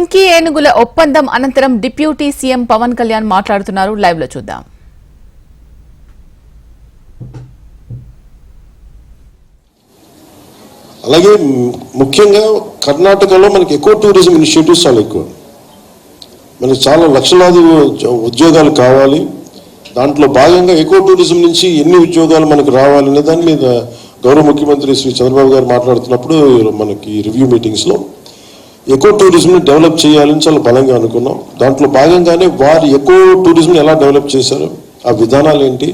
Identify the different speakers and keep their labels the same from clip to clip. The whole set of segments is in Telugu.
Speaker 1: డుంకీ ఏనుగుల ఒప్పందం అనంతరం డిప్యూటీ సీఎం పవన్ కళ్యాణ్ మాట్లాడుతున్నారు. లైవ్లో చూద్దాం.
Speaker 2: అలాగే ముఖ్యంగా కర్ణాటకలో మనకి ఎక్కువ టూరిజం ఇనిషియేటివ్స్ చాలా ఎక్కువ. మనకి చాలా లక్షలాది ఉద్యోగాలు కావాలి. దాంట్లో భాగంగా ఎక్కువ టూరిజం నుంచి ఎన్ని ఉద్యోగాలు మనకు రావాలనే దాని మీద గౌరవ ముఖ్యమంత్రి శ్రీ చంద్రబాబు గారు మాట్లాడుతున్నప్పుడు మనకి రివ్యూ మీటింగ్స్లో ఎక్కువ టూరిజంని డెవలప్ చేయాలని చాలా బలంగా అనుకున్నాం. దాంట్లో భాగంగానే వారు ఎక్కువ టూరిజంని ఎలా డెవలప్ చేశారు ఆ విధానాలు ఏంటి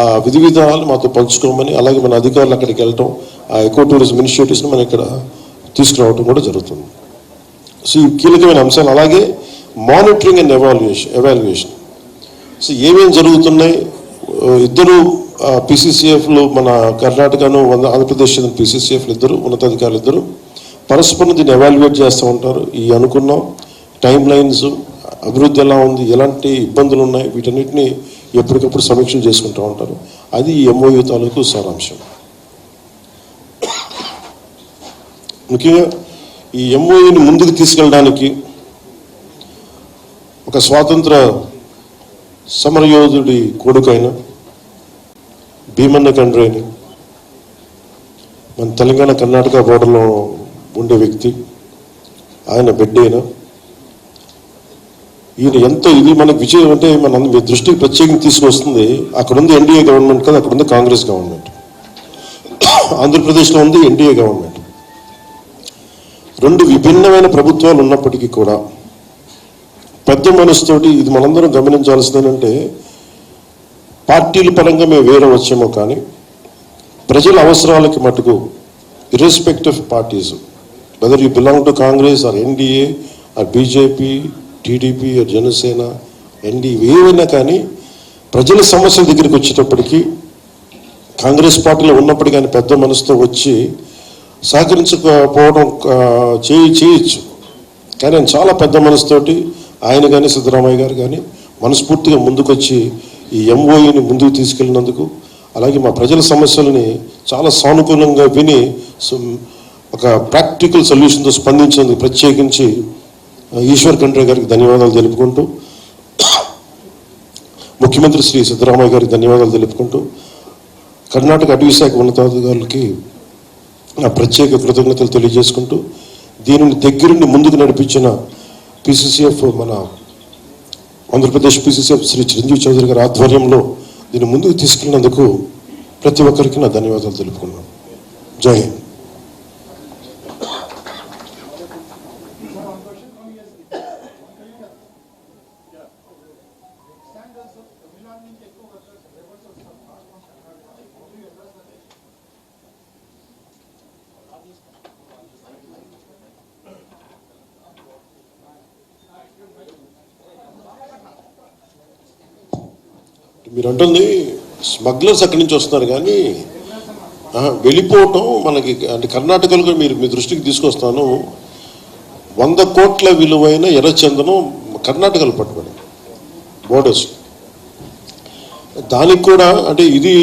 Speaker 2: ఆ విధి విధానాలు మాతో పంచుకోమని అలాగే మన అధికారులు అక్కడికి వెళ్ళటం ఆ ఎక్కువ టూరిజం ఇనిషియేటివ్స్ని మనం ఇక్కడ తీసుకురావటం కూడా జరుగుతుంది. సో ఈ కీలకమైన అంశాలు అలాగే monitoring and evaluation evaluation. So ఏమేమి జరుగుతున్నాయి? ఇద్దరు పిసిసిఎఫ్లు మన కర్ణాటకను ఆంధ్రప్రదేశ్ చెందిన పిసిసిఎఫ్లు ఇద్దరు ఉన్నతాధికారులు ఇద్దరు. పరస్పరం దీన్ని ఎవాల్యుయేట్ చేస్తూ ఉంటారు. ఈ అనుకున్నాం. టైం లైన్స్ అభివృద్ధి ఎలా ఉంది ఎలాంటి ఇబ్బందులు ఉన్నాయి వీటన్నిటిని ఎప్పటికప్పుడు సమీక్షలు చేసుకుంటూ ఉంటారు. అది ఈ ఎంఓయూ తాలూకు సారాంశం. ముఖ్యంగా ఈ ఎంఓయూని ముందుకు తీసుకెళ్ళడానికి ఒక స్వాతంత్ర సమరయోధుడి కొడుకైన భీమన్న కండ్రేని మన తెలంగాణ కర్ణాటక బోర్డర్లో ఉండే వ్యక్తి ఆయన బిడ్డ ఈయన ఎంత ఇది మనకు విజయం అంటే మన మీ దృష్టికి ప్రత్యేకంగా తీసుకొస్తుంది. అక్కడ ఉంది ఎన్డీఏ గవర్నమెంట్ కదా అక్కడ ఉంది కాంగ్రెస్ గవర్నమెంట్. ఆంధ్రప్రదేశ్లో ఉంది ఎన్డీఏ గవర్నమెంట్. రెండు విభిన్నమైన ప్రభుత్వాలు ఉన్నప్పటికీ కూడా పెద్ద మనసుతోటి ఇది మనందరం గమనించాల్సిందేనంటే పార్టీల పరంగా మేము వేరే వచ్చామో కానీ ప్రజల అవసరాలకి మటుకు irrespective parties whether you belong to Congress or NDA or BJP TDP or Janasena ND ఏవైనా కానీ ప్రజల సమస్యల దగ్గరికి వచ్చేటప్పటికీ కాంగ్రెస్ పార్టీలో ఉన్నప్పటికీ ఆయన పెద్ద మనసుతో వచ్చి సహకరించకపోవడం చేయి చేయొచ్చు. కానీ ఆయన చాలా పెద్ద మనసుతోటి ఆయన కానీ సిద్ధరామయ్య గారు కానీ మనస్ఫూర్తిగా ముందుకొచ్చి ఈ ఎంఓఈని ముందుకు తీసుకెళ్ళినందుకు అలాగే మా ప్రజల సమస్యలని చాలా సానుకూలంగా విని ఒక ప్రాక్టికల్ సొల్యూషన్తో స్పందించినందుకు ప్రత్యేకించి ఈశ్వర్ ఖండ్రే గారికి ధన్యవాదాలు తెలుపుకుంటూ ముఖ్యమంత్రి శ్రీ సిద్ధరామయ్య గారికి ధన్యవాదాలు తెలుపుకుంటూ కర్ణాటక అటవీ శాఖ ఉన్నతాధికారులకి నా ప్రత్యేక కృతజ్ఞతలు తెలియజేసుకుంటూ దీనిని దగ్గరుండి ముందుకు నడిపించిన పిసిసిఎఫ్ మన ఆంధ్రప్రదేశ్ పిసిసిఎఫ్ శ్రీ చిరంజీవి చౌదరి గారి ఆధ్వర్యంలో దీన్ని ముందుకు తీసుకెళ్ళినందుకు ప్రతి ఒక్కరికి నా ధన్యవాదాలు తెలుపుకున్నాను. జై హింద్. మీరు అంటుంది స్మగ్లర్స్ అక్కడి నుంచి వస్తున్నారు కానీ వెళ్ళిపోవటం మనకి అంటే కర్ణాటకలో కూడా మీరు మీ దృష్టికి తీసుకొస్తాను వంద కోట్ల విలువైన ఎర్రచందనం కర్ణాటకలో పట్టుబడి బోర్డర్స్ దానికి కూడా అంటే ఇది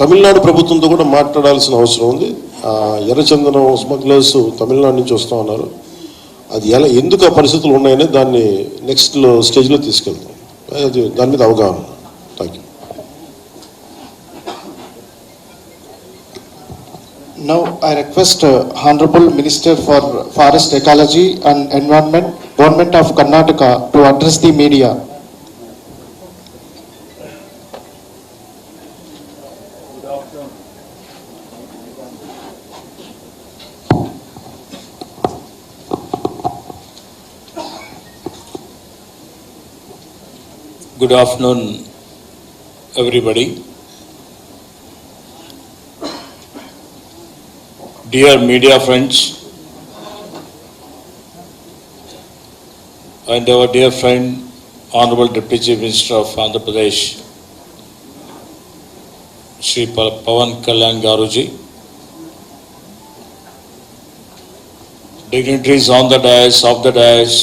Speaker 2: తమిళనాడు ప్రభుత్వంతో కూడా మాట్లాడాల్సిన అవసరం ఉంది. ఆ ఎర్రచందనం స్మగ్లర్స్ తమిళనాడు నుంచి వస్తూ ఉన్నారు. అది ఎలా ఎందుకు ఆ పరిస్థితులు ఉన్నాయని దాన్ని నెక్స్ట్ స్టేజ్లో తీసుకెళ్తాం. అది దాని మీద అవగాహన.
Speaker 3: Now I request uh, Honorable Minister for Forest Ecology and Environment, Government of Karnataka to address the media.
Speaker 4: Good afternoon, everybody. Dear media friends, and our dear friend, Honorable Deputy Minister of Andhra Pradesh, Shri Pa- Pawan Kalyan Garuji, dignitaries on the dais, off the dais,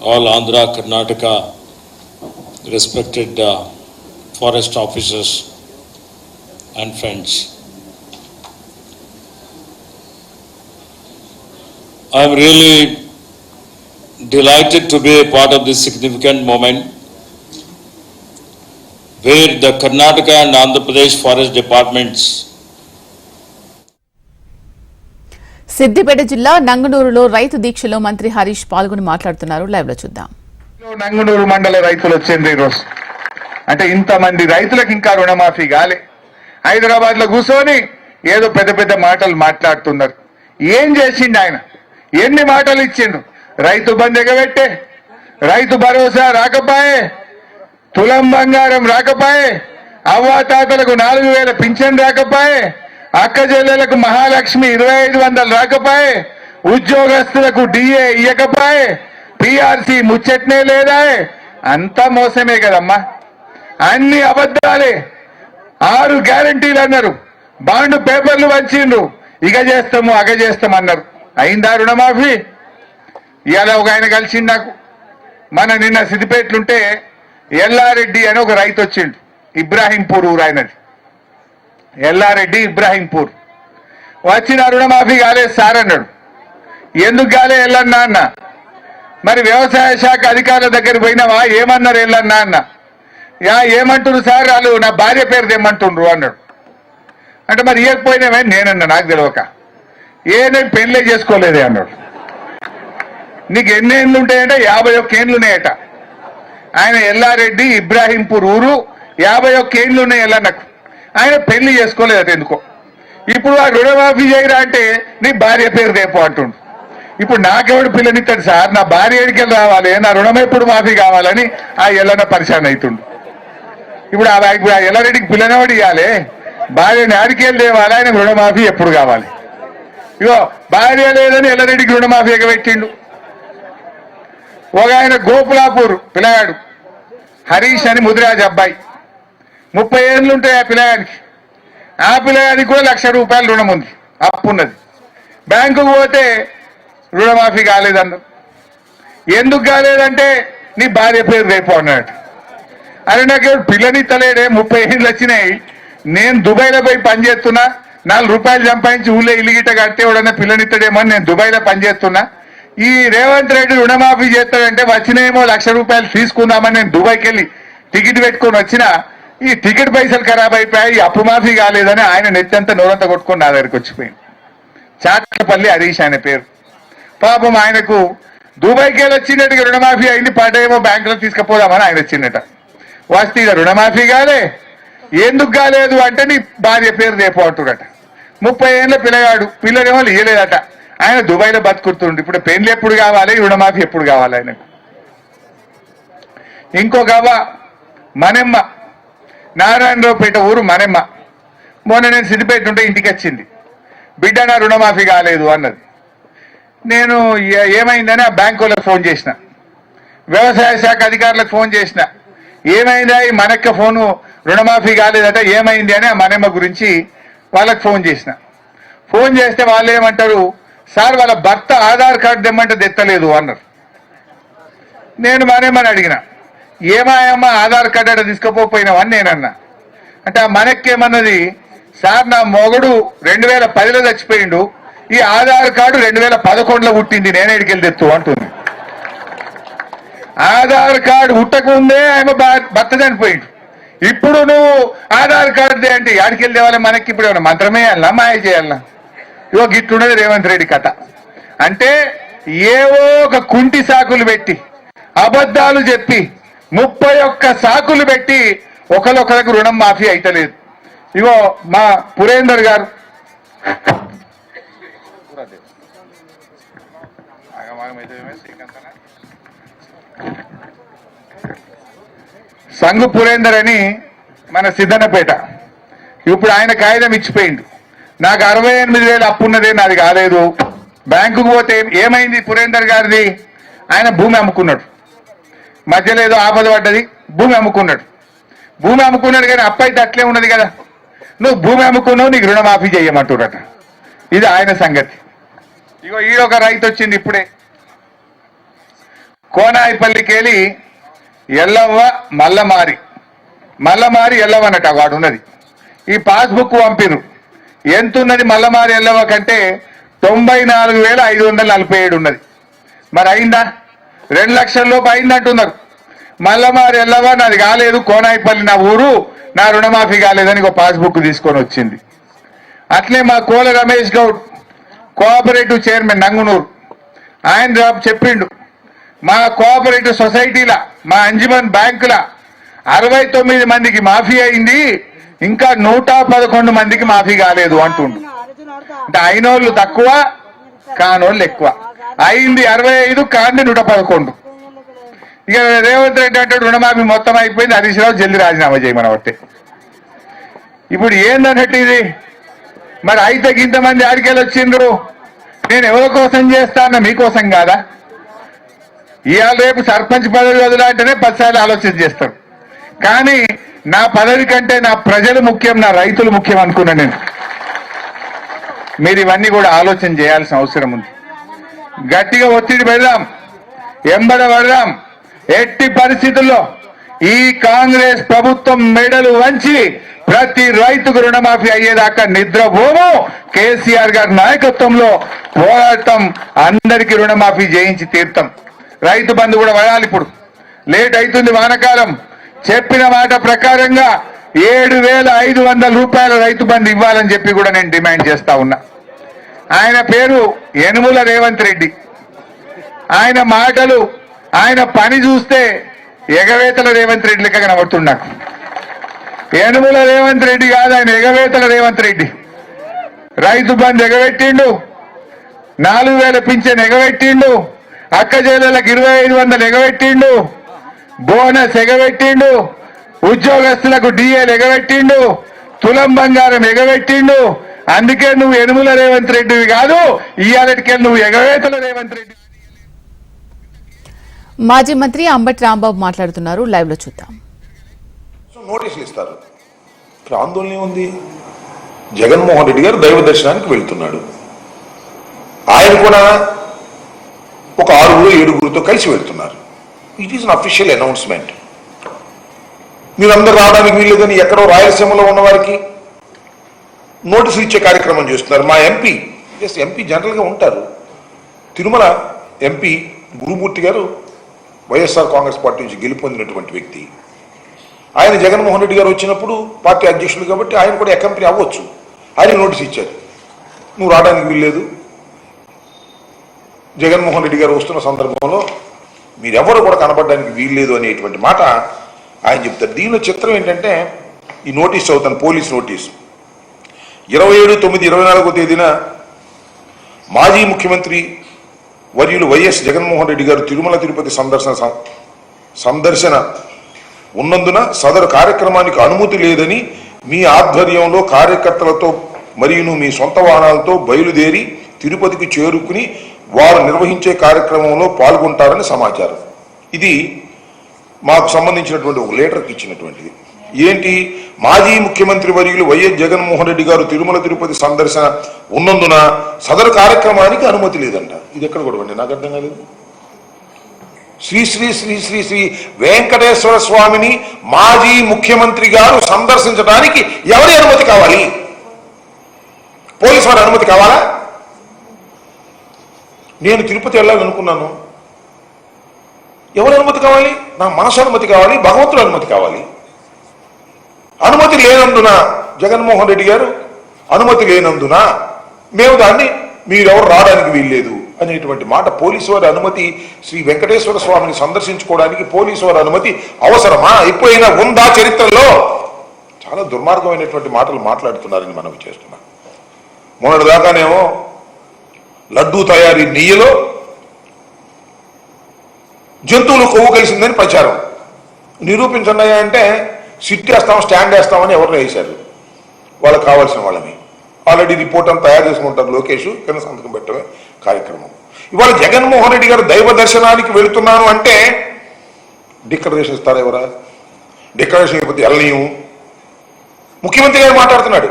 Speaker 4: all Andhra, Karnataka, respected uh, forest officers and friends. I am really delighted to be a part of this significant moment where the Karnataka and Andhra Pradesh forest departments
Speaker 1: Siddipet జిల్లా నంగనూరులో రైతు దీక్షలో మంత్రి హరీష్ పాల్గొని మాట్లాడుతున్నారు. లైవ్లో చూద్దాం.
Speaker 5: నంగునూరు మండల రైతులు వచ్చిండ్రు ఈరోజు. అంటే ఇంతమంది రైతులకు ఇంకా రుణమాఫీ కాలే. హైదరాబాద్లో కూర్చొని ఏదో పెద్ద పెద్ద మాటలు మాట్లాడుతున్నారు. ఏం చేసిండు ఆయన? ఎన్ని మాటలు ఇచ్చిండు? రైతు బంధు ఎగబెట్టే. రైతు భరోసా రాకపాయే. తులం బంగారం రాకపాయే. అవ్వాతాతలకు నాలుగు వేల పింఛన్ రాకపాయే. అక్క చెల్లెలకు మహాలక్ష్మి ఇరవై ఐదు వందలు రాకపాయే. ఉద్యోగస్తులకు డిఏ ఇయ్యకపాయే. పిఆర్సి ముచ్చట్నే లేదా అంతా మోసమే కదమ్మా. అన్ని అబద్ధాలే. ఆరు గ్యారంటీలు అన్నారు. బాండ్ పేపర్లు వంచిండ్రు. ఇక చేస్తాము అగ చేస్తాం అన్నారు అయిందా రుణమాఫీ? ఇవాళ ఒక ఆయన కలిసింది నాకు. మన నిన్న సిద్దిపేటలుంటే ఎల్లారెడ్డి అని ఒక రైతు వచ్చిండు. ఇబ్రాహీంపూర్ ఊరు ఆయనది. ఎల్లారెడ్డి ఇబ్రాహీంపూర్. వచ్చిన రుణమాఫీ కాలేదు సార్ అన్నాడు. ఎందుకు కాలే ఎల్లన్నా అన్న? మరి వ్యవసాయ శాఖ అధికారుల దగ్గర పోయినావా? ఏమన్నారు ఎల్లన్నా అన్న? యా ఏమంటున్నారు సార్? వాళ్ళు నా భార్య పేరు తెమ్మంటుండ్రు అన్నాడు. అంటే మరి ఇవ్వకపోయినావే నేనన్నా నాకు తెలియక ఏ నేను పెళ్ళే చేసుకోలేదే అన్నాడు. నీకు ఎన్ని ఏళ్ళు ఉంటాయంటే యాభై ఒక్క ఏళ్ళు ఉన్నాయట. ఆయన ఎల్లారెడ్డి ఇబ్రాహీంపూర్ ఊరు యాభై ఒక్క ఏళ్ళు ఉన్నాయి ఎల్లన్నకు ఆయన పెళ్ళి చేసుకోలేదట ఎందుకో. ఇప్పుడు ఆ రుణమాఫీ చేయరా అంటే నీ భార్య పేరు రేపు అంటుండు. ఇప్పుడు నాకెవడు పిల్లనిస్తాడు సార్? నా భార్య ఎడికి రావాలి? నా రుణం ఎప్పుడు మాఫీ కావాలని ఆ ఎల్లన్న పరిశాన్ అవుతుండు ఇప్పుడు ఆ ఆ ఎల్లారెడ్డికి పిల్లనవాడు ఇవ్వాలి భార్యని ఆడికెళ్ళి తేవాలి ఆయన రుణమాఫీ ఎప్పుడు కావాలి? ఇగో భార్య లేదని ఎల్లరెడ్డికి రుణమాఫీ ఎగబెట్టిండు. ఒక ఆయన గోపులాపూర్ పిల్లగాడు హరీష్ అని ముదిరాజ్ అబ్బాయి. ముప్పై ఏళ్ళు ఉంటాయి ఆ పిల్లగానికి. ఆ పిల్లగానికి కూడా లక్ష రూపాయలు రుణం ఉంది అప్పు ఉన్నది బ్యాంకుకు పోతే రుణమాఫీ కాలేదన్నారు ఎందుకు కాలేదంటే నీ భార్య పేరు రేపు అన్నాడు అరే నాకు పిల్లని తలేడే ముప్పై ఏళ్ళు వచ్చినాయి. నేను దుబాయ్లో పోయి పనిచేస్తున్నా నాలుగు రూపాయలు సంపాదించి ఊళ్ళో ఇల్లుగిట కడితే ఎవడన్నా పిల్లనిత్తడేమో నేను దుబాయ్లో పని చేస్తున్నా ఈ రేవంత్ రెడ్డి రుణమాఫీ చేస్తాడంటే వచ్చినేమో లక్ష రూపాయలు తీసుకుందామని నేను దుబాయ్కి వెళ్ళి టికెట్ పెట్టుకొని వచ్చిన ఈ టికెట్ పైసలు ఖరాబ్ అయిపోయాయి అప్పు మాఫీ కాలేదని ఆయన నెత్తంతా నోరంతా కొట్టుకుని నా దగ్గరికి వచ్చిపోయింది చాట్లపల్లి హరీష్ ఆయన పేరు. పాపం ఆయనకు దుబాయ్కి వెళ్ళి వచ్చినట్టుగా రుణమాఫీ అయింది పడేమో బ్యాంకులో తీసుకుపోదామని ఆయన వచ్చిందట వస్తే ఇక రుణమాఫీ కాలే ఎందుకు కాలేదు అంటే నీ భార్య పేరు రేపు అంటుడట ముప్పై ఏళ్ళ పిల్లగాడు పిల్లలేమో ఇయ్యలేదట ఆయన దుబాయ్లో బతుకుతుండు. ఇప్పుడు పెళ్ళి ఎప్పుడు కావాలి? రుణమాఫీ ఎప్పుడు కావాలి ఆయనకు? ఇంకొక అవ్వ మనెమ్మ. నారాయణరావుపేట ఊరు మనెమ్మ. మొన్న నేను సిద్దిపేట ఉంటే ఇంటికి వచ్చింది. బిడ్డ నా రుణమాఫీ కాలేదు అన్నది. నేను ఏమైందని ఆ బ్యాంకు వాళ్ళకి ఫోన్ చేసిన. వ్యవసాయ శాఖ అధికారులకు ఫోన్ చేసిన. ఏమైందా? ఈ మనక్క ఫోను రుణమాఫీ కాలేదట ఏమైంది అని ఆ మనమ్మ గురించి వాళ్ళకి ఫోన్ చేసిన. ఫోన్ చేస్తే వాళ్ళు ఏమంటారు సార్ వాళ్ళ భర్త ఆధార్ కార్డు తెమ్మంటే తెత్తలేదు అన్నారు. నేను మనమ్మని అడిగిన ఏమాయమ్మ ఆధార్ కార్డు అక్కడ తీసుకుపోయినావని నేనన్నా. అంటే ఆ మనక్కేమన్నది సార్ నా మొగడు రెండు వేల పదిలో చచ్చిపోయిండు ఈ ఆధార్ కార్డు రెండు వేల పదకొండులో పుట్టింది నేనే ఇడికెళ్ళి తెత్తు అంటుంది. ఆధార్ కార్డు పుట్టకముందే ఆమె భర్త చనిపోయిండు. ఇప్పుడు నువ్వు ఆధార్ కార్డు అంటే ఆడికెళ్ళి తేవాలి మనకి ఇప్పుడు ఏమన్నా మంత్రమే వెళ్ళా మాయ చేయాలనా ఇగో గిట్లున్నది రేవంత్ రెడ్డి కథ. అంటే ఏవో ఒక కుంటి సాకులు పెట్టి అబద్ధాలు చెప్పి ముప్పై ఒక్క సాకులు పెట్టి ఒకరొకరికి రుణం మాఫీ అయితలేదు. ఇగో మా పురేందర్ గారు. సంగు పురేందర్ అని మన సిద్ధన్నపేట. ఇప్పుడు ఆయన కాగితం ఇచ్చిపోయిండు. నాకు అరవై ఎనిమిది వేలు అప్పున్నదే నాది కాలేదు. బ్యాంకుకు పోతే ఏమైంది పురేందర్ గారిది? ఆయన భూమి అమ్ముకున్నాడు. మధ్యలో ఏదో ఆపద పడ్డది భూమి అమ్ముకున్నాడు. భూమి అమ్ముకున్నాడు కానీ అప్పు అయితే అట్లే ఉన్నది కదా. నువ్వు భూమి అమ్ముకున్నావు నీకు రుణమాఫీ చేయమంటుడట ఇది ఆయన సంగతి. ఇగో ఈడొక రైతు వచ్చింది ఇప్పుడే. కోనాయిపల్లికి వెళ్ళి ఎల్లవ్వ మల్లమారి. మల్లమారి ఎల్లవ్వ అన్నట్టు వాడు ఉన్నది ఈ పాస్బుక్ పంపిరు. ఎంత ఉన్నది మల్లమారి ఎల్లవ్వ కంటే తొంభై నాలుగు వేల ఐదు వందల నలభై ఏడు ఉన్నది. మరి అయిందా? రెండు లక్షల లోపు అయిందంటున్నారు. మల్లమారి ఎల్లవ నాది కాలేదు కోనాయిపల్లి నా ఊరు నా రుణమాఫీ కాలేదని ఒక పాస్బుక్ తీసుకొని వచ్చింది. అట్లే మా కోల రమేష్ గౌడ్ కోఆపరేటివ్ చైర్మన్ నంగునూరు. ఆయన చెప్పిండు. మా కోఆపరేటివ్ సొసైటీలా మా అంజుమన్ బ్యాంకుల అరవై తొమ్మిది మందికి మాఫీ అయింది ఇంకా నూట పదకొండు మందికి మాఫీ కాలేదు అంటుండు. అంటే అయినోళ్ళు తక్కువ కానోళ్ళు ఎక్కువ. అయింది అరవై ఐదు కాండి నూట పదకొండు. ఇక రేవంత్ రెడ్డి అంటే రుణమాఫీ మొత్తం అయిపోయింది హరీష్ రావు జల్ది రాజీనామా చేయమని ఒకటి ఇప్పుడు ఏందన్నట్టు ఇది? మరి అయితే ఇంతమంది ఆడికెళ్ళి వచ్చిండ్రు నేను ఎవరి కోసం చేస్తాను మీకోసం కాదా? ఇవాళ రేపు సర్పంచ్ పదవి వదలంటేనే పదిసార్లు ఆలోచన చేస్తాం. కానీ నా పదవి కంటే నా ప్రజలు ముఖ్యం నా రైతులు ముఖ్యం అనుకున్నా నేను. మీరు ఇవన్నీ కూడా ఆలోచన చేయాల్సిన అవసరం ఉంది. గట్టిగా ఒత్తిడి పెడదాం ఎంబడ పడదాం. ఎట్టి పరిస్థితుల్లో ఈ కాంగ్రెస్ ప్రభుత్వం మెడలు వంచి ప్రతి రైతుకు రుణమాఫీ అయ్యేదాకా నిద్రపోము. కేసీఆర్ గారి నాయకత్వంలో పోరాటం అందరికీ రుణమాఫీ చేయించి తీర్థం రైతు బంధు కూడా పడాలి ఇప్పుడు. లేట్ అవుతుంది వానకాలం. చెప్పిన మాట ప్రకారంగా ఏడు వేల ఐదు వందల రూపాయల రైతు బంధు ఇవ్వాలని చెప్పి కూడా నేను డిమాండ్ చేస్తా ఉన్నా. ఆయన పేరు యనుముల రేవంత్ రెడ్డి. ఆయన మాటలు ఆయన పని చూస్తే ఎగవేతల రేవంత్ రెడ్డి లెక్క కనబడుతుంది నాకు. యనుముల రేవంత్ రెడ్డి కాదు ఆయన ఎగవేతల రేవంత్ రెడ్డి. రైతు బంధు ఎగబెట్టిండు. నాలుగు వేల పింఛన్ ఎగబెట్టిండు. అక్క చెల్లెలకు ఇరవై ఐదు వందలు ఎగబెట్టిండు. బోనస్ ఎగబెట్టిండు. ఉద్యోగస్తులకు డిఏలు ఎగబెట్టిండు. తులం బంగారం ఎగబెట్టిండు. అందుకే నువ్వు ఎనుముల రేవంత్ రెడ్డివి కాదు ఇవాళకి నువ్వు ఎగవేతల రేవంత్ రెడ్డి.
Speaker 1: మాజీ మంత్రి అంబటి రాంబాబు మాట్లాడుతున్నారు. లైవ్లో చూద్దాం.
Speaker 6: సో నోటీసులు ఇస్తారు. ఇక్కడ ఆందోళన ఉంది. జగన్మోహన్ రెడ్డి గారు దైవ దర్శనానికి వెళ్తున్నాడు. ఆయన కూడా వాళ్ళు ఏడుగురితో కలిసి వెళ్తున్నారు. It is unofficial announcement మీరందరూ రావడానికి వీల్లేదని ఎక్కడో రాయలసీమలో ఉన్నవారికి నోటీసులు ఇచ్చే కార్యక్రమం చేస్తున్నారు. మా ఎంపీ ఎస్ ఎంపీ జనరల్గా ఉంటారు. తిరుమల ఎంపీ గురుమూర్తి గారు వైఎస్ఆర్ కాంగ్రెస్ పార్టీ నుంచి గెలుపొందినటువంటి వ్యక్తి. ఆయన జగన్మోహన్ రెడ్డి గారు వచ్చినప్పుడు పార్టీ అధ్యక్షులు కాబట్టి ఆయన కూడా ఎకంపెనీ అవ్వచ్చు. ఆయన నోటీస్ ఇచ్చారు. నువ్వు రావడానికి వీల్లేదు. జగన్మోహన్ రెడ్డి గారు వస్తున్న సందర్భంలో మీరెవరు కూడా కనబడడానికి వీల్లేదు అనేటువంటి మాట ఆయన చెప్తారు. దీనిలో చిత్రం ఏంటంటే ఈ నోటీస్ చదువుతాను పోలీస్ నోటీసు. ఇరవై ఏడు తొమ్మిది ఇరవై నాలుగో తేదీన మాజీ ముఖ్యమంత్రి వర్యులు వైఎస్ జగన్మోహన్ రెడ్డి గారు తిరుమల తిరుపతి సందర్శన సందర్శన ఉన్నందున సదరు కార్యక్రమానికి అనుమతి లేదని మీ ఆధ్వర్యంలో కార్యకర్తలతో మరియును మీ సొంత వాహనాలతో బయలుదేరి తిరుపతికి చేరుకుని వారు నిర్వహించే కార్యక్రమంలో పాల్గొంటారని సమాచారం. ఇది మాకు సంబంధించినటువంటి ఒక లేటర్కి ఇచ్చినటువంటిది. ఏంటి? మాజీ ముఖ్యమంత్రి వర్యులు వైఎస్ జగన్మోహన్ రెడ్డి గారు తిరుమల తిరుపతి సందర్శన ఉన్నందున సదరు కార్యక్రమానికి అనుమతి లేదంట. ఇది ఎక్కడ కూడా నాకు అర్థం కాలేదు. శ్రీ శ్రీ శ్రీ శ్రీ శ్రీ వెంకటేశ్వర స్వామిని మాజీ ముఖ్యమంత్రి గారు సందర్శించడానికి ఎవరి అనుమతి కావాలి? పోలీసు వారి అనుమతి కావాలా? నేను తిరుపతి వెళ్ళాలనుకున్నాను ఎవరి అనుమతి కావాలి? నా మనసు అనుమతి కావాలి భగవంతుడు అనుమతి కావాలి. అనుమతి లేనందున జగన్మోహన్ రెడ్డి గారు అనుమతి లేనందున మేము దాన్ని మీరెవరు రావడానికి వీల్లేదు అనేటువంటి మాట పోలీసు వారి అనుమతి శ్రీ వెంకటేశ్వర స్వామిని సందర్శించుకోవడానికి పోలీసు వారి అనుమతి అవసరమా? ఎప్పుడైనా ఉందా చరిత్రలో? చాలా దుర్మార్గమైనటువంటి మాటలు మాట్లాడుతున్నారని మనం చేస్తున్నాం. మొన్నటి దాకానేమో లడ్డూ తయారీ నెయ్యిలో జంతువులు కొవ్వు కలిసిందని ప్రచారం. నిరూపించండి అంటే సిట్ వేస్తాం స్టాండ్ వేస్తామని ఎవరిని వేశారు. వాళ్ళకి కావాల్సిన వాళ్ళని. ఆల్రెడీ రిపోర్ట్ అంతా తయారు చేసుకుంటారు లోకేష్ కింద సంతకం పెట్టడమే కార్యక్రమం. ఇవాళ జగన్మోహన్ రెడ్డి గారు దైవ దర్శనానికి వెళుతున్నాను అంటే డిక్లరేషన్ ఇస్తారా ఎవరా? డిక్లరేషన్ ఇవ్వకపోతే వెళ్ళనీయం ముఖ్యమంత్రి గారు మాట్లాడుతున్నాడు.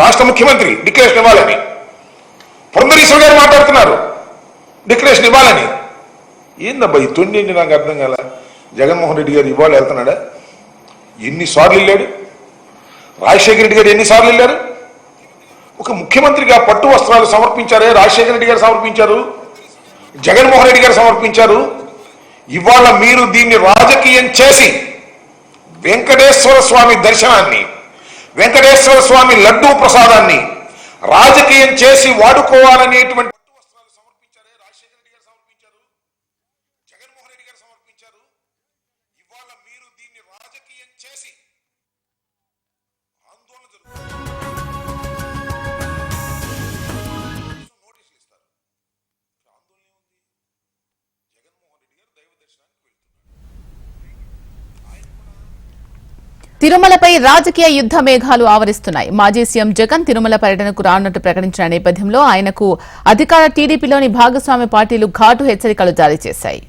Speaker 6: రాష్ట్ర ముఖ్యమంత్రి డిక్లరేషన్ ఇవ్వాలని. పురంధరీశ్వర గారు మాట్లాడుతున్నారు. డిక్లరేషన్ ఇవ్వాలని. ఏందబ్బా ఈ తొండి ఏంటి నాకు అర్థం కాల? జగన్మోహన్ రెడ్డి గారు ఇవాళ వెళ్తున్నాడా? ఎన్నిసార్లు వెళ్ళాడు? రాజశేఖర రెడ్డి గారు ఎన్నిసార్లు వెళ్ళారు? ఒక ముఖ్యమంత్రిగా పట్టు వస్త్రాలు సమర్పించారే రాజశేఖర రెడ్డి గారు సమర్పించారు? జగన్మోహన్ రెడ్డి గారు సమర్పించారు? ఇవాళ మీరు దీన్ని రాజకీయం చేసి వెంకటేశ్వర స్వామి దర్శనాన్ని వెంకటేశ్వర స్వామి లడ్డూ ప్రసాదాన్ని రాజకీయం చేసి వాడుకోవాలనేటువంటి
Speaker 1: తిరుమలపై రాజకీయ యుద్ధ మేఘాలు ఆవరిస్తున్నాయి. మాజీ సీఎం జగన్ తిరుమల పర్యటనకు రానున్నట్టు ప్రకటించిన నేపథ్యంలో ఆయనకు అధికార టీడీపీలోని భాగస్వామి పార్టీలు ఘాటు హెచ్చరికలు జారీ చేశాయి.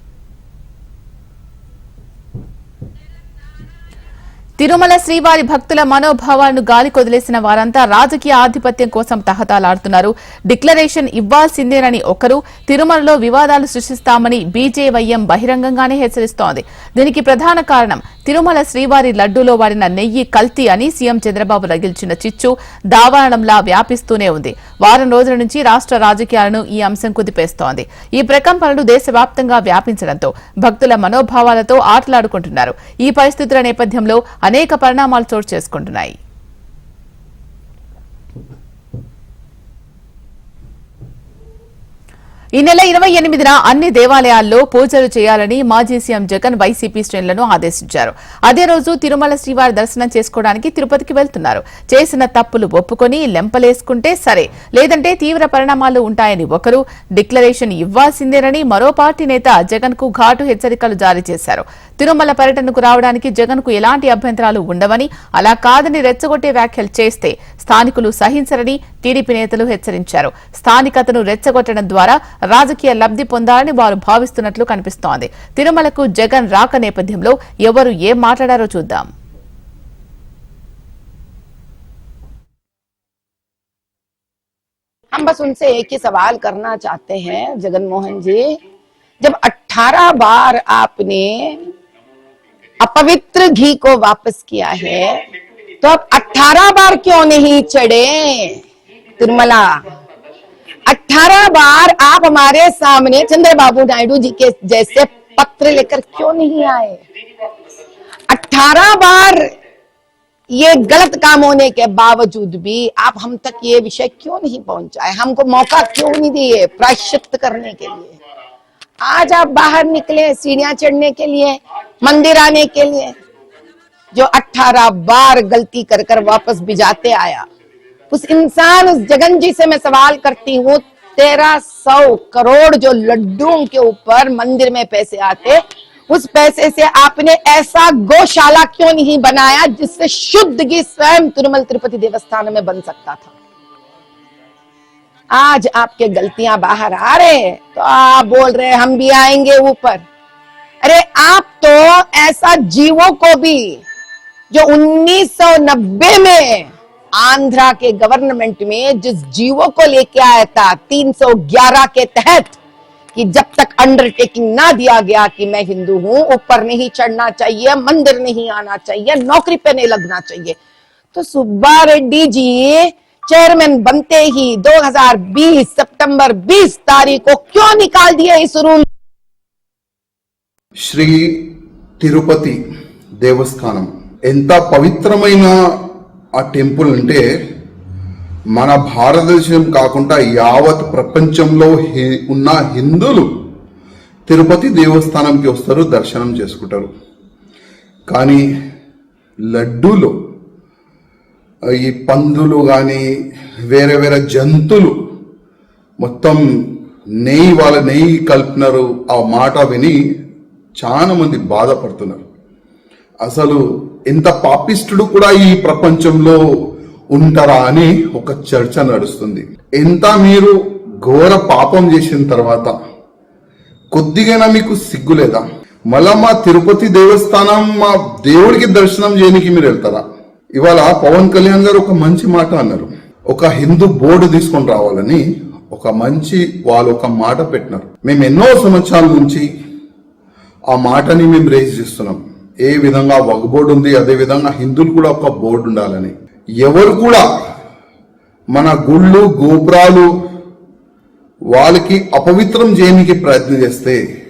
Speaker 1: తిరుమల శ్రీవారి భక్తుల మనోభావాలను గాలి కొదిలేసిన వారంతా రాజకీయ ఆధిపత్యం కోసం తహతాలాడుతున్నారు. డిక్లరేషన్ ఇవ్వాల్సిందేనని ఒకరు తిరుమలలో వివాదాలు సృష్టిస్తామని బీజేవైఎం బహిరంగంగానే హెచ్చరిస్తోంది. దీనికి ప్రధాన కారణం తిరుమల శ్రీవారి లడ్డూలో వాడిన నెయ్యి కల్తీ అని సీఎం చంద్రబాబు రగిల్చిన చిచ్చు దావారణంలా వ్యాపిస్తూనే ఉంది. వారం రోజుల నుంచి రాష్ట్ర రాజకీయాలను ఈ అంశం కుదిపేస్తోంది. ఈ ప్రకంపనలు దేశవ్యాప్తంగా వ్యాపించడంతో భక్తుల మనోభావాలతో ఆటలాడుకుంటున్నారు. ఈ పరిస్థితుల నేపథ్యంలో అనేక పరిణామాలు చోటు చేసుకుంటున్నాయి. ఈ నెల ఇరవై ఎనిమిదిన అన్ని దేవాలయాల్లో పూజలు చేయాలని మాజీ సీఎం జగన్ వైసీపీ శ్రేణులను ఆదేశించారు. అదే రోజు తిరుమల శ్రీవారి దర్శనం చేసుకోవడానికి తిరుపతికి వెళ్తున్నారు. చేసిన తప్పులు ఒప్పుకొని లెంపలేసుకుంటే సరే లేదంటే తీవ్ర పరిణామాలు ఉంటాయని ఒకరు డిక్లరేషన్ ఇవ్వాల్సిందేనని మరో పార్టీ నేత జగన్కు ఘాటు హెచ్చరికలు జారీ చేశారు. తిరుమల పర్యటనకు రావడానికి జగన్ కు ఎలాంటి అభ్యంతరాలు ఉండవని అలా కాదని రెచ్చగొట్టే వ్యాఖ్యలు చేస్తే స్థానికులు సహించరని టీడీపీ నేతలు హెచ్చరించారు స్థానికతను రెచ్చగొట్టడం ద్వారా రాజకీయ లబ్ధి పొందాలని వారు భావిస్తున్నట్లు కనిపిస్తోంది తిరుమలకు జగన్ రాక నేపథ్యంలో ఎవరు ఏం మాట్లాడారో చూద్దాం
Speaker 7: हम बस उनसे एक ही सवाल करना चाहते हैं जगन मोहन जी जब 18 बार आपने अपवित्र घी को वापस किया है। तो अब 18 बार क्यों नहीं चढ़े? तिरुमला। 18 बार आप हमारे सामने चंद्रबाबू नायडू जी के जैसे पत्र लेकर क्यों नहीं आए? 18 बार ये गलत काम होने के बावजूद भी आप हम तक ये विषय क्यों नहीं पहुँचाए? हमको मौका क्यों नहीं दिए प्रायश्चित करने के लिए? आज आप बाहर निकले सीढ़ियाँ चढ़ने के लिए मंदिर आने के लिए, जो 18 बार गलती कर कर वापस भिजाते आया। उस इंसान, उस जगन जी से मैं सवाल करती हूँ, तेरह सौ करोड़ जो लड्डू के ऊपर मंदिर में पैसे आते, उस पैसे से आपने ऐसा गौशाला क्यों नहीं बनाया जिससे शुद्ध घी स्वयं तिरुमल तिरुपति देवस्थान में बन सकता था? आज आपके गलतियाँ बाहर आ रहे हैं तो आप बोल रहे हैं, हम भी आएँगे ऊपर। अरे आप तो ऐसा जीवों को भी जो 1990 में आंध्रा के गवर्नमेंट में जिस जीवो को लेके आया था 311 के तहत, कि जब तक अंडरटेकिंग ना दिया गया कि मैं हिंदू हूँ, ऊपर नहीं चढ़ना चाहिए, मंदिर नहीं आना चाहिए, नौकरी पे नहीं लगना चाहिए। तो सुब्बा रेड्डी जी चेयरमैन बनते ही 2020 सितंबर 20 तारीख को क्यों निकाल दिया इस रूल
Speaker 8: శ్రీ తిరుపతి దేవస్థానం. ఎంత పవిత్రమైన ఆ టెంపుల్ అంటే మన భారతదేశం కాకుండా యావత్ ప్రపంచంలో హి- ఉన్న హిందువులు తిరుపతి దేవస్థానంకి వస్తారు దర్శనం చేసుకుంటారు. కానీ లడ్డూలో ఈ పందులు కానీ వేరే వేరే జంతువులు మొత్తం నెయ్యి వాళ్ళ నెయ్యి కలిపినారు ఆ మాట విని చాలామంది బాధపడుతున్నారు. అసలు ఎంత పాపిష్టుడు కూడా ఈ ప్రపంచంలో ఉంటారా అని ఒక చర్చ నడుస్తుంది. ఎంత మీరు ఘోర పాపం చేసిన తర్వాత కొద్దిగైనా మీకు సిగ్గు లేదా? మళ్ళా మా తిరుపతి దేవస్థానం మా దేవుడికి దర్శనం చేయడానికి మీరు వెళ్తారా? ఇవాళ పవన్ కళ్యాణ్ గారు ఒక మంచి మాట అన్నారు. ఒక హిందూ బోర్డు తీసుకొని రావాలని ఒక మంచి వాళ్ళు ఒక మాట పెట్టినారు. మేము ఎన్నో సంవత్సరాల నుంచి ఆ మాటని మేము రేజ్ చేస్తున్నాం. ఏ విధంగా ఒక బోర్డు ఉంది అదే విధంగా హిందువులు కూడా ఒక బోర్డు ఉండాలని. ఎవరు కూడా మన గుళ్ళు గోపురాలు వాళ్ళకి అపవిత్రం చేయడానికి ప్రయత్నం చేస్తే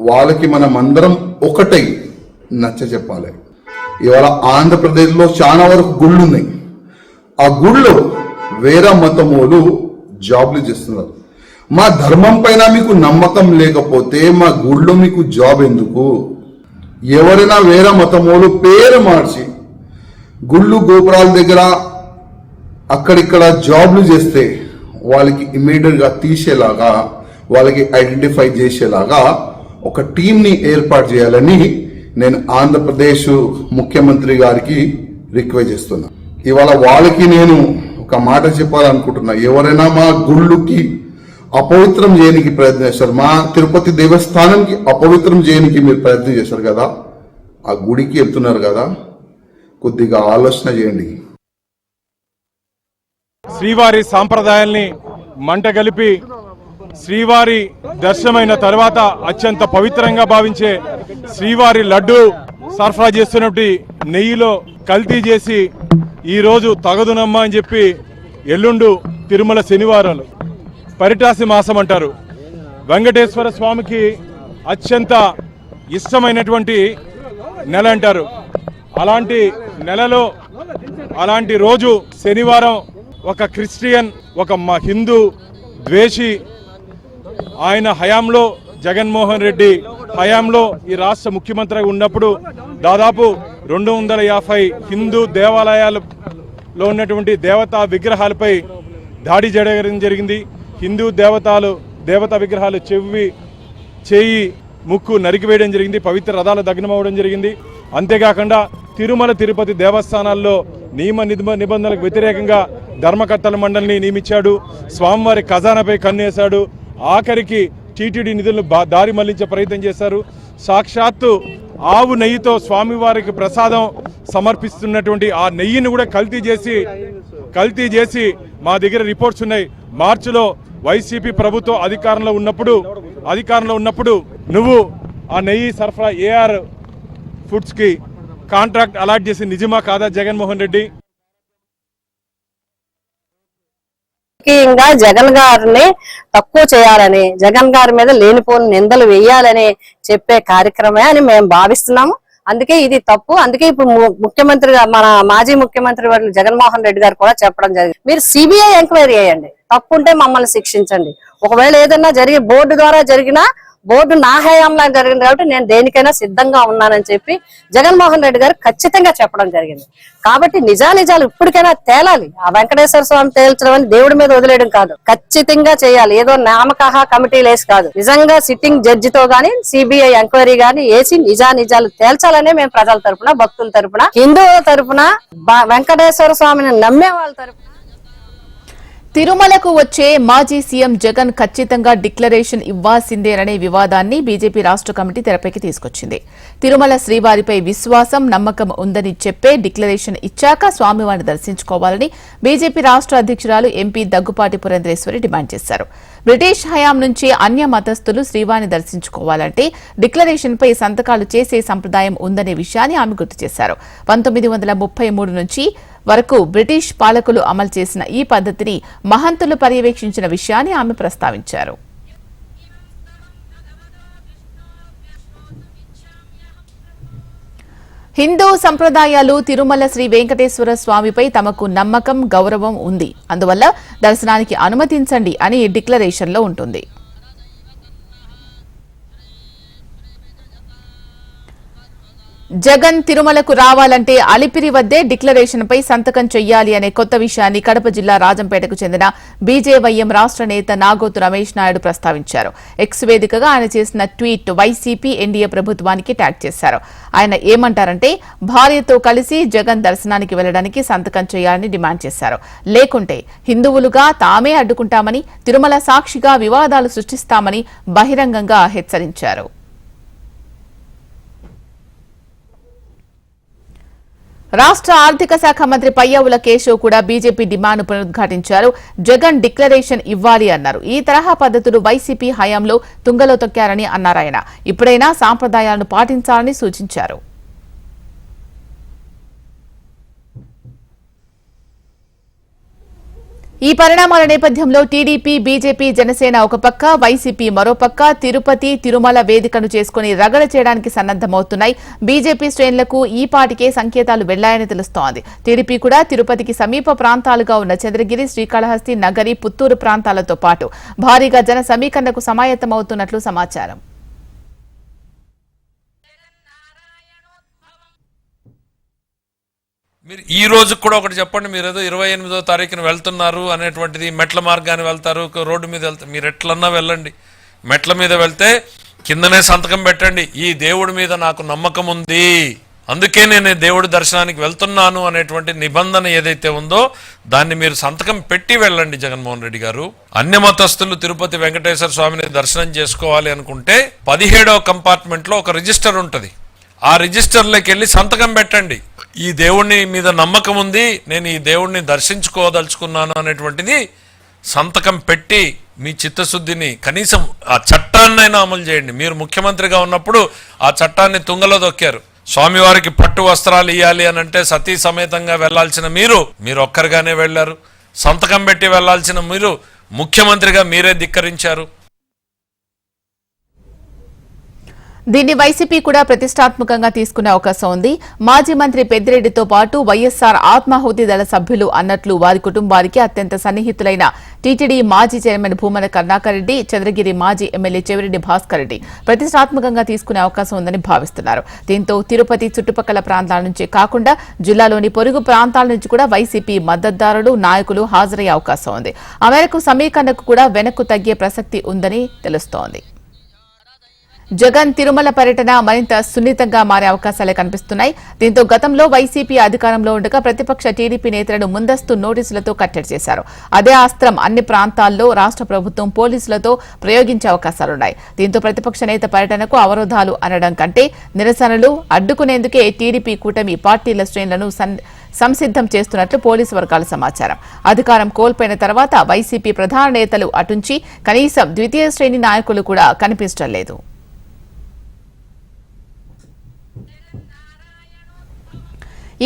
Speaker 8: వాళ్ళకి మనం అందరం ఒకటై నచ్చ చెప్పాలి. ఇవాళ ఆంధ్రప్రదేశ్లో చాలా వరకు గుళ్ళు ఉన్నాయి. ఆ గుళ్ళో వేరే మతములు జాబ్లు చేస్తున్నారు. మా ధర్మం పైన మీకు నమ్మకం లేకపోతే మా గుళ్ళో మీకు జాబ్ ఎందుకు? ఎవరైనా వేరే మతమోలు పేరు మార్చి గుళ్ళు గోపురాల దగ్గర అక్కడిక్కడ జాబ్లు చేస్తే వాళ్ళకి ఇమీడియట్గా తీసేలాగా వాళ్ళకి ఐడెంటిఫై చేసేలాగా ఒక టీంని ఏర్పాటు చేయాలని నేను ఆంధ్రప్రదేశ్ ముఖ్యమంత్రి గారికి రిక్వెస్ట్ చేస్తున్నా. ఇవాళ వాళ్ళకి నేను ఒక మాట చెప్పాలనుకుంటున్నా. ఎవరైనా మా గుళ్ళుకి అపవిత్రం చేయడానికి ప్రయత్నం చేస్తారు మా తిరుపతి దేవస్థానంకి అపవిత్రం చేయడానికి మీరు ప్రయత్నం చేశారు కదా? ఆ గుడికి వెళ్తున్నారు కదా? కొద్దిగా ఆలోచన చేయండి.
Speaker 9: శ్రీవారి సాంప్రదాయాల్ని మంట కలిపి శ్రీవారి దర్శనమైన తర్వాత అత్యంత పవిత్రంగా భావించే శ్రీవారి లడ్డు సరఫరా చేస్తున్నట్టు నెయ్యిలో కల్తీ చేసి ఈరోజు తగదునమ్మా అని చెప్పి ఎల్లుండు తిరుమల శనివారాలు. పరిటాసి మాసం అంటారు. వెంకటేశ్వర స్వామికి అత్యంత ఇష్టమైనటువంటి నెల అంటారు. అలాంటి నెలలో అలాంటి రోజు శనివారం ఒక క్రిస్టియన్ ఒక హిందూ ద్వేషి ఆయన హయాంలో జగన్మోహన్ రెడ్డి హయాంలో ఈ రాష్ట్ర ముఖ్యమంత్రిగా ఉన్నప్పుడు దాదాపు రెండు వందల యాభై హిందూ దేవాలయాలలో ఉన్నటువంటి దేవతా విగ్రహాలపై దాడి జరగడం జరిగింది. హిందూ దేవతలు దేవతా విగ్రహాలు చెవి చేయి ముక్కు నరికివేయడం జరిగింది పవిత్ర రథాలు దగ్నమవడం జరిగింది. అంతేకాకుండా తిరుమల తిరుపతి దేవస్థానాల్లో నియమ నిబ నిబంధనలకు వ్యతిరేకంగా ధర్మకర్తల మండలిని నియమించాడు. స్వామివారి ఖజానాపై కన్నేశాడు. ఆఖరికి టీటీడీ నిధులను బా- దారి మళ్ళించే ప్రయత్నం చేశారు. సాక్షాత్తు ఆవు నెయ్యితో స్వామివారికి ప్రసాదం సమర్పిస్తున్నటువంటి ఆ నెయ్యిని కూడా కల్తీ చేసి కల్తీ చేసి మా దగ్గర రిపోర్ట్స్ ఉన్నాయి. మార్చిలో వైసీపీ ప్రభుత్వం అధికారంలో ఉన్నప్పుడు అధికారంలో ఉన్నప్పుడు నువ్వు ఆ నెయ్యి సరఫరా ఏఆర్ ఫుడ్స్కి కాంట్రాక్ట్ అలాట్ చేసి నిజమా కాదా జగన్మోహన్ రెడ్డి?
Speaker 10: రాజకీయంగా జగన్ గారిని తక్కువ చేయాలని జగన్ గారి మీద లేనిపోని నిందలు వేయాలని చెప్పే కార్యక్రమే అని మేము భావిస్తున్నాము. అందుకే ఇది తప్పు. అందుకే ఇప్పుడు ము- ముఖ్యమంత్రి మన మాజీ ముఖ్యమంత్రి వారి జగన్మోహన్ రెడ్డి గారు కూడా చెప్పడం జరిగింది. మీరు సిబిఐ ఎంక్వైరీ చేయండి. తప్పు ఉంటే మమ్మల్ని శిక్షించండి. ఒకవేళ ఏదైనా జరిగి బోర్డు ద్వారా జరిగినా బోర్డు నా హయాంలా జరిగింది కాబట్టి నేను దేనికైనా సిద్ధంగా ఉన్నానని చెప్పి జగన్మోహన్ రెడ్డి గారు ఖచ్చితంగా చెప్పడం జరిగింది. కాబట్టి నిజానిజాలు ఇప్పటికైనా తేలాలి. ఆ వెంకటేశ్వర స్వామి తేల్చడం అని దేవుడి మీద వదిలేయడం కాదు. ఖచ్చితంగా చేయాలి. ఏదో నామకహ కమిటీలేసి కాదు. నిజంగా సిట్టింగ్ జడ్జితో గాని సిబిఐ ఎంక్వైరీ గాని వేసి నిజానిజాలు తేల్చాలనే మేము ప్రజల తరపున భక్తుల తరపున హిందువుల తరపున వెంకటేశ్వర స్వామిని నమ్మే వాళ్ళ తరపున
Speaker 1: తిరుమలకు వచ్చే మాజీ సీఎం జగన్ ఖచ్చితంగా డిక్లరేషన్ ఇవ్వాల్సిందేననే వివాదాన్ని బీజేపీ రాష్ట్ర కమిటీ తెరపైకి తీసుకొచ్చింది. తిరుమల శ్రీవారిపై విశ్వాసం నమ్మకం ఉందని చెప్పే డిక్లరేషన్ ఇచ్చాక స్వామివారిని దర్శించుకోవాలని బీజేపీ రాష్ట్ర అధ్యక్షురాలు ఎంపీ దగ్గుపాటి పురంధరేశ్వరి డిమాండ్ చేశారు. బ్రిటిష్ హయాం నుంచి అన్య మతస్థులు శ్రీవాణి దర్శించుకోవాలంటే డిక్లరేషన్పై సంతకాలు చేసే సంప్రదాయం ఉందనే విషయాన్ని ఆమె గుర్తు చేశారు. పంతొమ్మిది వందల ముప్పై మూడు నుంచి వరకు బ్రిటిష్ పాలకులు అమలు చేసిన ఈ పద్ధతిని మహంతులు పర్యవేక్షించిన విషయాన్ని ఆమె ప్రస్తావించారు. హిందూ సంప్రదాయాలు తిరుమల శ్రీ వెంకటేశ్వర స్వామిపై తమకు నమ్మకం గౌరవం ఉంది. అందువల్ల దర్శనానికి అనుమతించండి అని డిక్లరేషన్లో ఉంటుంది. జగన్ తిరుమలకు రావాలంటే అలిపిరి వద్దే డిక్లరేషన్ పై సంతకం చెయ్యాలి అనే కొత్త విషయాన్ని కడప జిల్లా రాజంపేటకు చెందిన బీజేవైఎం రాష్ట్ర నేత నాగోతు రమేష్ నాయుడు ప్రస్తావించారు. ఎక్స్ వేదికగా ఆయన చేసిన ట్వీట్ వైసీపీ ఎన్డీఏ ప్రభుత్వానికి ట్యాగ్ చేశారు. ఆయన ఏమంటారంటే భార్యతో కలిసి జగన్ దర్శనానికి వెళ్ళడానికి సంతకం చేయాలని డిమాండ్ చేశారు. లేకుంటే హిందువులుగా తామే అడ్డుకుంటామని తిరుమల సాక్షిగా వివాదాలు సృష్టిస్తామని బహిరంగంగా హెచ్చరించారు. రాష్ట్ర ఆర్థిక శాఖ మంత్రి పయ్యావుల కేశవ్ కూడా బీజేపీ డిమాండ్ పునరుద్ఘాటించారు. జగన్ డిక్లరేషన్ ఇవ్వాలి అన్నారు. ఈ తరహా పద్ధతులు వైసీపీ హయాంలో తుంగలో తొక్కారని అన్నారాయన ఇప్పుడైనా సాంప్రదాయాలను పాటించాలని సూచించారు. ఈ పరిణామాల నేపథ్యంలో టీడీపీ బీజేపీ జనసేన ఒక పక్క వైసీపీ మరో పక్క తిరుపతి తిరుమల వేదికను చేసుకుని రగడ చేయడానికి సన్నద్దమవుతున్నాయి బీజేపీ శ్రేణులకు ఈ పాటికే సంకేతాలు వెళ్ళాయని తెలుస్తోంది. టీడీపీ కూడా తిరుపతికి సమీప ప్రాంతాలుగా ఉన్న చంద్రగిరి శ్రీకాళహస్తి నగరి పుత్తూరు ప్రాంతాలతో పాటు భారీగా జన సమీకరణకు సమాయత్తమవుతున్నట్లు సమాచారం.
Speaker 11: మీరు ఈ రోజు కూడా ఒకటి చెప్పండి మీరు ఏదో ఇరవై ఎనిమిదో తారీఖున వెళ్తున్నారు అనేటువంటిది మెట్ల మార్గాన్ని వెళ్తారు ఒక రోడ్డు మీద వెళ్తారు మీరు ఎట్లన్నా వెళ్ళండి. మెట్ల మీద వెళ్తే కిందనే సంతకం పెట్టండి ఈ దేవుడి మీద నాకు నమ్మకం ఉంది. అందుకే నేను దేవుడి దర్శనానికి వెళ్తున్నాను అనేటువంటి నిబంధన ఏదైతే ఉందో దాన్ని మీరు సంతకం పెట్టి వెళ్ళండి జగన్మోహన్ రెడ్డి గారు. అన్య మతస్థులు తిరుపతి వెంకటేశ్వర స్వామిని దర్శనం చేసుకోవాలి అనుకుంటే పదిహేడవ కంపార్ట్మెంట్లో ఒక రిజిస్టర్ ఉంటుంది. ఆ రిజిస్టర్లోకి వెళ్ళి సంతకం పెట్టండి. ఈ దేవుణ్ణి మీద నమ్మకం ఉంది నేను ఈ దేవుణ్ణి దర్శించుకోదలుచుకున్నాను అనేటువంటిది సంతకం పెట్టి మీ చిత్తశుద్ధిని కనీసం ఆ చట్టాన్నైనా అమలు చేయండి. మీరు ముఖ్యమంత్రిగా ఉన్నప్పుడు ఆ చట్టాన్ని తుంగలో దొక్కారు స్వామివారికి పట్టు వస్త్రాలు ఇవ్వాలి అని అంటే సతీ సమేతంగా వెళ్ళాల్సిన మీరు మీరు ఒక్కరిగానే వెళ్ళారు. సంతకం పెట్టి వెళ్ళాల్సిన మీరు ముఖ్యమంత్రిగా మీరే ధిక్కరించారు.
Speaker 1: దీన్ని వైసీపీ కూడా ప్రతిష్టాత్మకంగా తీసుకునే అవకాశం ఉంది. మాజీ మంత్రి పెద్దిరెడ్డితో పాటు వైఎస్సార్ ఆత్మాహుతి దళ సభ్యులు అన్నట్లు వారి కుటుంబానికి అత్యంత సన్నిహితులైన టీటీడీ మాజీ చైర్మన్ భూమన కరుణాకర్ రెడ్డి చంద్రగిరి మాజీ ఎమ్మెల్యే చెవిరెడ్డి భాస్కర్ రెడ్డి ప్రతిష్టాత్మకంగా తీసుకునే అవకాశం ఉందని భావిస్తున్నారు. దీంతో తిరుపతి చుట్టుపక్కల ప్రాంతాల నుంచే కాకుండా జిల్లాలోని పొరుగు ప్రాంతాల నుంచి కూడా వైసీపీ మద్దతుదారులు నాయకులు హాజరయ్యే అవకాశం ఉంది. ఆ మేరకు సమీకరణకు కూడా వెనక్కు తగ్గే ప్రసక్తి ఉందని తెలుస్తోంది. జగన్ తిరుమల పర్యటన మరింత సున్నితంగా మారే అవకాశాలే కనిపిస్తున్నాయి. దీంతో గతంలో వైసీపీ అధికారంలో ఉండగా ప్రతిపక్ష టీడీపీ నేతలను ముందస్తు నోటీసులతో కట్టడి చేశారు. అదే ఆస్త్రం అన్ని ప్రాంతాల్లో రాష్ట్ర ప్రభుత్వం పోలీసులతో ప్రయోగించే అవకాశాలున్నాయి. దీంతో ప్రతిపక్ష నేత పర్యటనకు అవరోధాలు అనడం కంటే నిరసనలు అడ్డుకునేందుకే టీడీపీ కూటమి పార్టీల శ్రేణులను సంసిద్ధం చేస్తున్నట్లు పోలీసు వర్గాల సమాచారం. అధికారం కోల్పోయిన తర్వాత వైసీపీ ప్రధాన నేతలు అటుంచి కనీసం ద్వితీయ శ్రేణి నాయకులు కూడా కనిపించడం లేదు.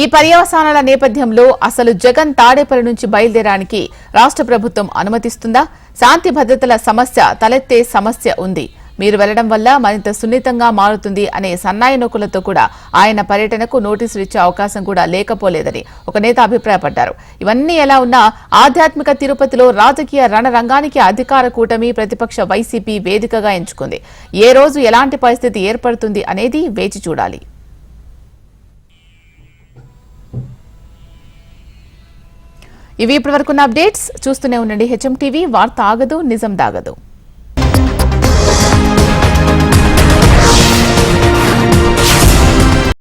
Speaker 1: ఈ పర్యవసానాల నేపథ్యంలో అసలు జగన్ తాడేపల్లి నుంచి బయలుదేరడానికి రాష్ట్ర ప్రభుత్వం అనుమతిస్తుందా? శాంతి భద్రతల సమస్య తలెత్తే సమస్య ఉంది. మీరు వెళ్ళడం వల్ల మరింత సున్నితంగా మారుతుంది అనే సన్నాయి నొక్కులతో కూడా ఆయన పర్యటనకు నోటీసులు ఇచ్చే అవకాశం కూడా లేకపోలేదని ఒక నేత అభిప్రాయపడ్డారు. ఇవన్నీ ఎలా ఉన్నా ఆధ్యాత్మిక తిరుపతిలో రాజకీయ రణరంగానికి అధికార కూటమి ప్రతిపక్ష వైసీపీ వేదికగా ఎంచుకుంది. ఏ రోజు ఎలాంటి పరిస్థితి ఏర్పడుతుంది అనేది వేచి చూడాలి. ఇవి ఇప్పటివరకున్న అప్డేట్స్ చూస్తూనే ఉండండి. హెచ్ఎం టీవీ వార్త ఆగదు నిజం దాగదు.